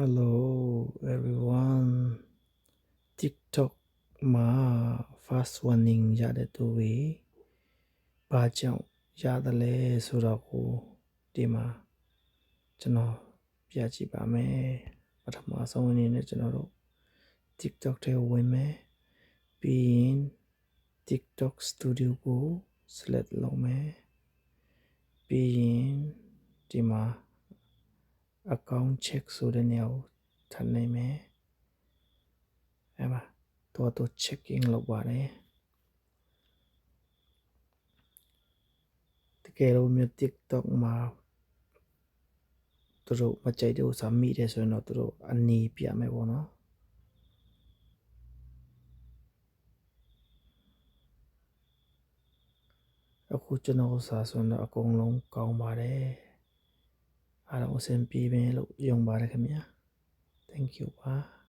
Hello everyone TikTok မှာ fast warning ရတဲ့သူတွေဘာကြောင့်ရတယ်လဲဆိုတော့ကိုဒီမှာကျွန်တော်ပြကြည့်ပါမယ်ပထမဆုံးအနေနဲ့ကျွန်တော်တို့ TikTok ထဲကိုဝင်မယ်ပြီးရင် TikTok Studio ကို select လုပ်မယ်ပြီးရင်ဒီမှာ account check ဆိုတဲ့နေရာကိုထပ်နိုင်မယ်အဲမှာတော့တော့ checking လုပ်ပါတယ်တကယ်လို့မျိုး TikTok မှာသူတို့မကြိုက်တဲ့ဥစ္စာမိတယ်ဆိုရင်တော့သူတို့အနီးပြမယ်ပေါ့နော်အခုကျွန်တော်ဥစ္စာဆိုရင်တော့အကုန်လုံးကောင်းပါတယ် အားလုံးအဆင်ပြေပြီလို့ယုံပါတယ်ခင်ဗျာ thank you ပါ